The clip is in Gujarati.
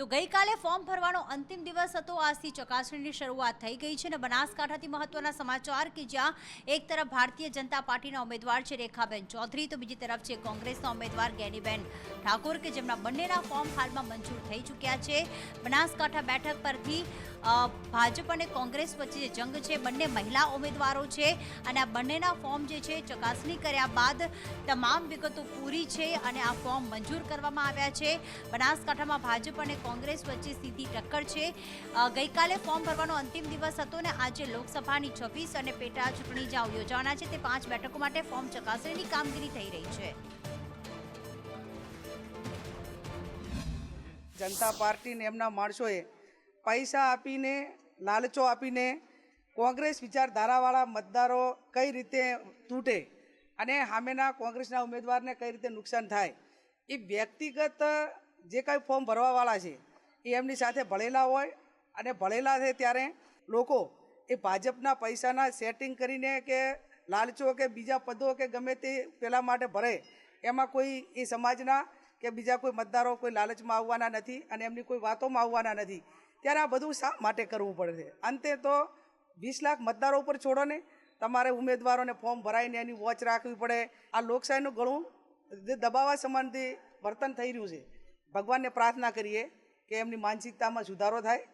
તો ગઈકાલે ફોર્મ ભરવાનો અંતિમ દિવસ હતો. આજથી ચકાસણીની શરૂઆત થઈ ગઈ છે અને બનાસકાંઠાથી મહત્વના સમાચાર કે જ્યાં એક તરફ ભારતીય જનતા પાર્ટીના ઉમેદવાર છે રેખાબેન ચૌધરી, તો બીજી તરફ છે કોંગ્રેસના ઉમેદવાર ગેનીબેન ઠાકોર કે જેમના બંનેના ફોર્મ હાલમાં મંજૂર થઈ ચૂક્યા છે. બનાસકાંઠા બેઠક પરથી ભાજપ અને કોંગ્રેસ વચ્ચે જે જંગ છે, બંને મહિલા ઉમેદવારો છે અને આ બંનેના ફોર્મ જે છે, ચકાસણી કર્યા બાદ તમામ વિગતો પૂરી છે અને આ ફોર્મ મંજૂર કરવામાં આવ્યા છે. બનાસકાંઠામાં ભાજપ અને કોંગ્રેસ વચ્ચે સીધી ટક્કર છે. ગઈકાલે ફોર્મ ભરવાનો અંતિમ દિવસ હતો ને આજે લોકસભાની છવ્વીસ અને પેટા ચૂંટણી જ્યાં યોજાવાના છે. તે પાંચ બેઠકો માટે ફોર્મ ચકાસણીની કામગીરી થઈ રહી છે. જનતા પાર્ટીને એમના માણસોએ પૈસા આપીને, લાલચો આપીને કોંગ્રેસ વિચારધારાવાળા મતદારો કઈ રીતે તૂટે અને સામેના કોંગ્રેસના ઉમેદવારને કઈ રીતે નુકસાન થાય, એ વ્યક્તિગત જે કાંઈ ફોર્મ ભરવાવાળા છે, એ એમની સાથે ભળેલા હોય અને ભળેલા છે ત્યારે લોકો એ ભાજપના પૈસાના સેટિંગ કરીને કે લાલચો કે બીજા પદો કે ગમે તે પેલા માટે ભરે, એમાં કોઈ એ સમાજના કે બીજા કોઈ મતદારો કોઈ લાલચમાં આવવાના નથી અને એમની કોઈ વાતોમાં આવવાના નથી. ત્યારે આ બધું શા માટે કરવું પડે છે? અંતે તો વીસ લાખ મતદારો ઉપર છોડો ને. તમારે ઉમેદવારોને ફોર્મ ભરાઈને એની વોચ રાખવી પડે. આ લોકશાહીનું ઘણું દબાવા સંબંધી વર્તન થઈ રહ્યું છે. ભગવાનને પ્રાર્થના કરીએ કે એમની માનસિકતામાં સુધારો થાય.